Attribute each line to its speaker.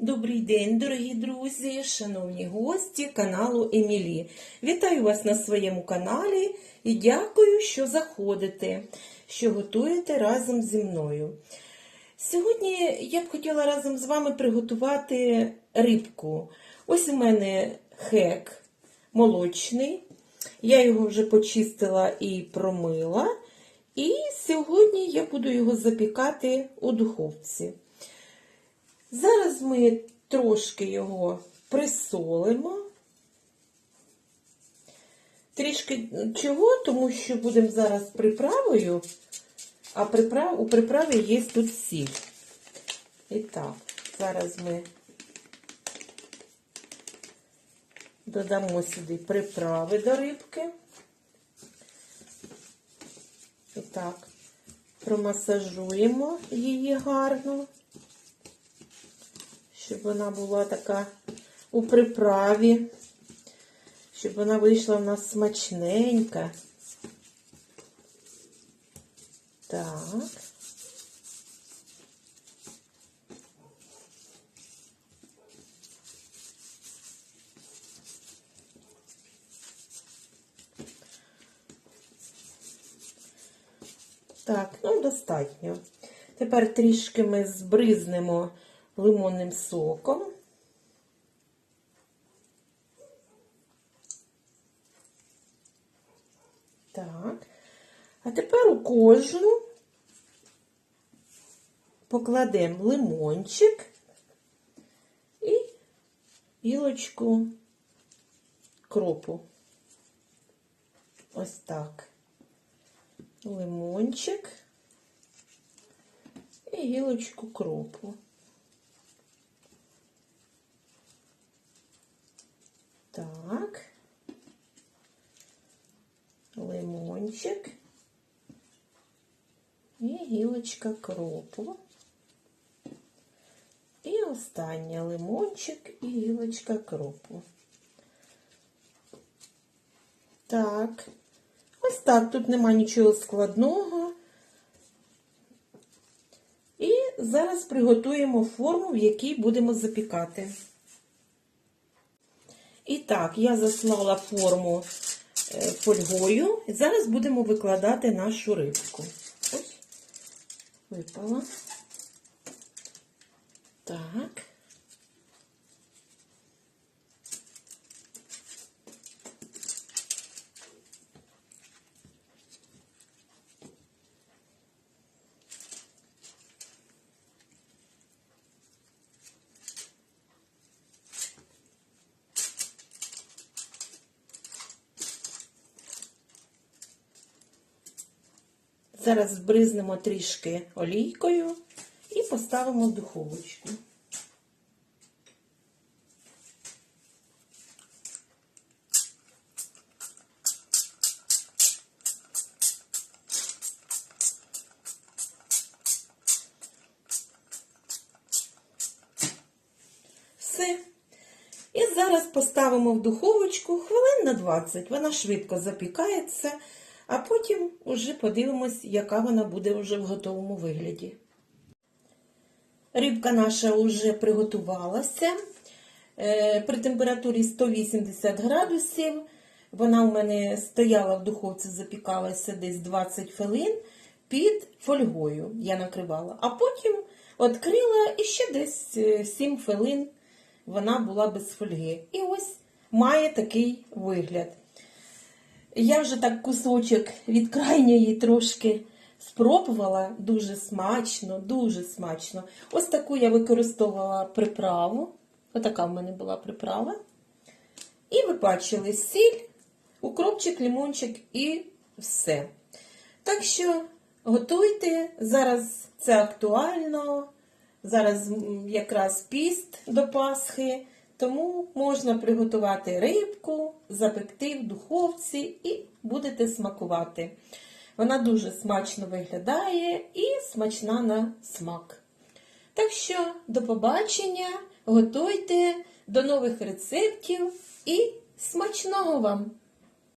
Speaker 1: Добрий день, дорогі друзі, шановні гості каналу Емілі. Вітаю вас на своєму каналі і дякую, що заходите, що готуєте разом зі мною. Сьогодні я б хотіла разом з вами приготувати рибку. Ось у мене хек молочний. Я його вже почистила і промила. І сьогодні я буду його запікати у духовці. Зараз ми трошки його присолимо. Трішки чого, тому що будемо зараз приправою, а приправ, у приправі є тут сіль. І так, зараз ми додамо сюди приправи до рибки. І так, промасажуємо її гарно щоб вона була така у приправі, щоб вона вийшла в нас смачненька. Так. Так, ну достатньо. Тепер трішки ми збризнемо лимонним соком. Так. А тепер у кожну покладемо лимончик і гілочку кропу. Ось так. Лимончик і гілочку кропу. Так. Лимончик і гілочка кропу. І останнє лимончик і гілочка кропу. Так. Ось так, тут нема нічого складного. І зараз приготуємо форму, в якій будемо запікати. Так, я заслала форму е, фольгою. Зараз будемо викладати нашу рибку. Ось, випала. Так. Зараз збризнемо трішки олійкою і поставимо в духовочку. Все. І зараз поставимо в духовочку хвилин на 20. Вона швидко запікається, а потім уже подивимось, яка вона буде вже в готовому вигляді. Рибка наша вже приготувалася Е, при температурі 180 градусів. Вона у мене стояла в духовці, запікалася десь 20 хвилин під фольгою. Я накривала, а потім відкрила і ще десь е, 7 хвилин вона була без фольги. І ось має такий вигляд. Я вже так кусочок від крайньої трошки спробувала. Дуже смачно, дуже смачно. Ось таку я використовувала приправу. Отака в мене була приправа. І ви бачили сіль, укропчик, лимончик і все. Так що готуйте, зараз це актуально. Зараз якраз піст до Пасхи, тому можна приготувати рибку, запекти в духовці і будете смакувати. Вона дуже смачно виглядає і смачна на смак. Так що до побачення, готуйте, до нових рецептів і смачного вам!